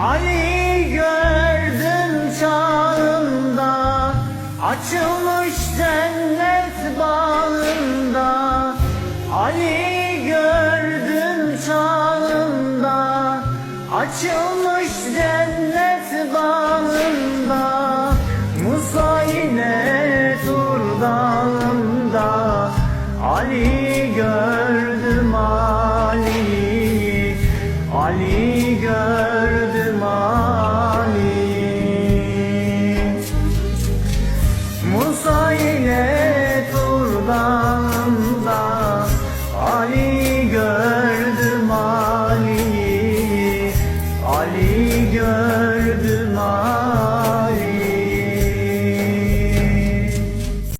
Ali gördüm çağında Açılmış cennet bağında. Ali gördüm çağında Açılmış cennet bağında. Musa yine Tur dağında Ali gördüm Ali Ali gördüm ile turdanda Ali gördüm Ali'yi. Ali gördüm